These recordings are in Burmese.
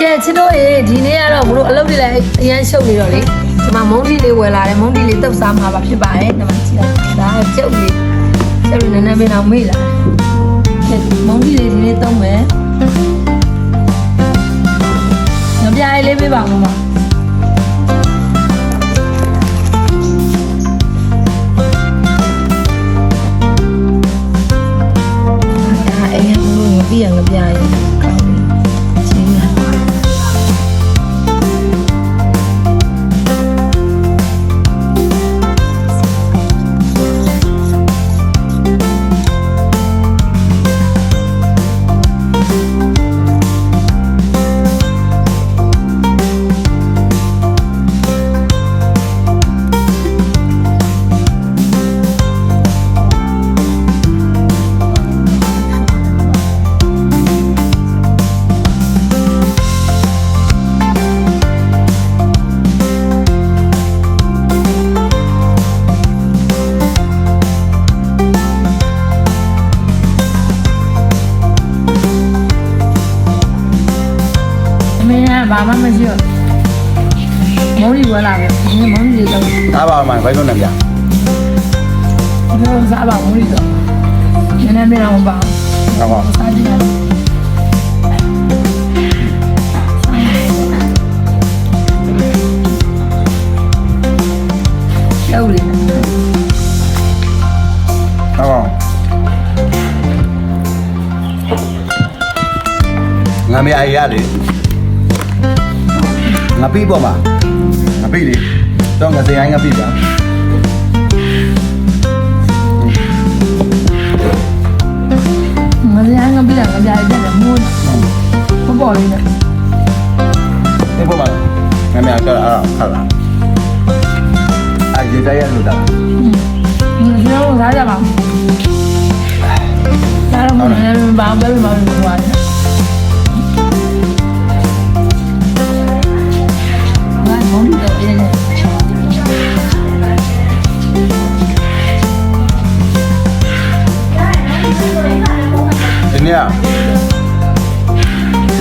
ကဲချစ်တို့ရေဒီနေ့ကတော့ဘလို့အလုပ်တွေလည်းအရန်ရှုပ်နေတော့လေဒီမှာမုန်းတီလေးဝယ်လာတယ်မုန်းတီလေးတုပ်စားမှာပါဖြစ်ပါတယ်ဒီမှာကြည့်အောင်ဒါကကျုပ်လေးကျုပ်လေးနည်းနည်းမင်းအောင်မေ့လာတယ်ကဲမုန်းတီလေးဒီနေ့တုံးမယ်ငပြားလေးပေးပါဦးမဒါအိမ်ကဘလို့ငပြငပြားရေ ဘာမှမရှိတော့မုန်းကြီးဝယ်လာတယ်ဒီမုန်းကြီးတော့ဒါပါမှဘယ်လိုလဲဗျာဘယ်လိုစားပါမုန်းကြီးတော့နည်းနည်းမင်းအောင်ပါဟုတ်ပါစားကြည့်ရတယ်ကျောက်လေးဟုတ်ပါငါမရရလေ ငါပြီးပေါ့မှာငါပြီးလေတော့ငါတရားငါပြီးပါငါလည်းငါပြတာငါကြားရတယ်မိုးပေါ်ပေါ်လေးနဲ့ဒီပေါ့မှာငါမရကအဲ့ခါလာအရေးတရားလို့တာငါပြောစားကြပါဦးစားတော့မလည်းဘာပဲမလုပ်ဘူးကွာ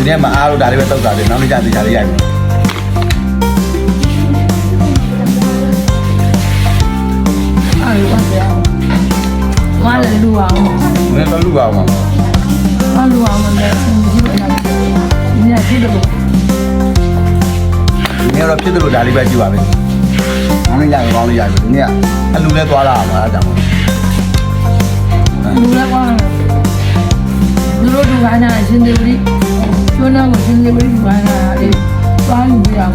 ဒီနေ့မအားလို့ဒါလေးပဲတောက်တာတယ်နောက်နေ့ကျတေချာလေးရိုက်မယ်အဲ့လိုပါဗျာမလည်းလူအောင်နည်းတော့လူပါအောင်မလူအောင်လည်းစင်ကြည့်ပါလားဒီနေ့ကြည့်တော့ဒီနေ့တော့ဖြစ်တယ်လို့ဒါလေးပဲကြည့်ပါမယ်နောက်နေ့ကျရင်ကောင်းလေးရိုက်မယ်ဒီနေ့ကအလူလဲသွားလာအောင်အားကြောင့်လူလည်းကွာလူတို့ကနာရှင်တွေပြီး ကျွန်းတော့ရှင်တွေပြီးဘာနာလေးသွားယူပြအောင်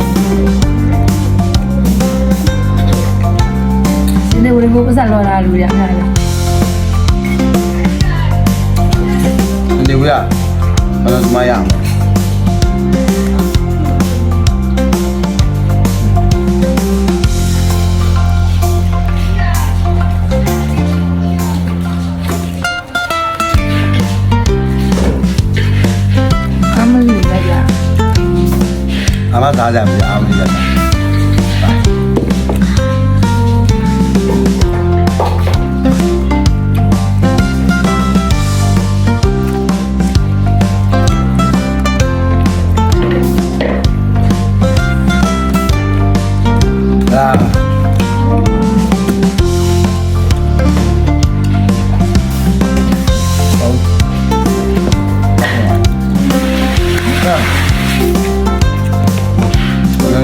ရှင်တွေဘယ်လိုပတ်စံလော်လာလူရများလဲဒီဝရဘယ်လိုမှရအောင် အမသားကြမရအော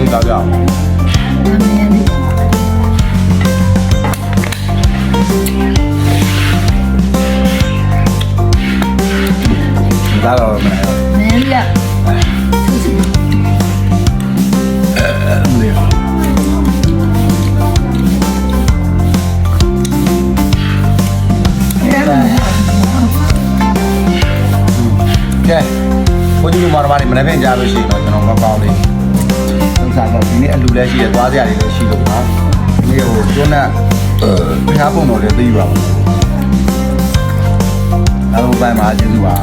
ကဲဘယ်လိုလဲကြောက်အမေလေးဒါတော့မလဲမင်း တော့ကျွန်တော်မကောင်းလေးဥစ္စာတော့ဒီနေ့အလူလည်းရှိရသွားစရာတွေလည်းရှိလို့နော်ဒီဟိုကျွန်းနဲ့ဖျားပုံတော်လည်းသိပါဘူးနောက်ပိုင်းမှာကျေးဇူးပါ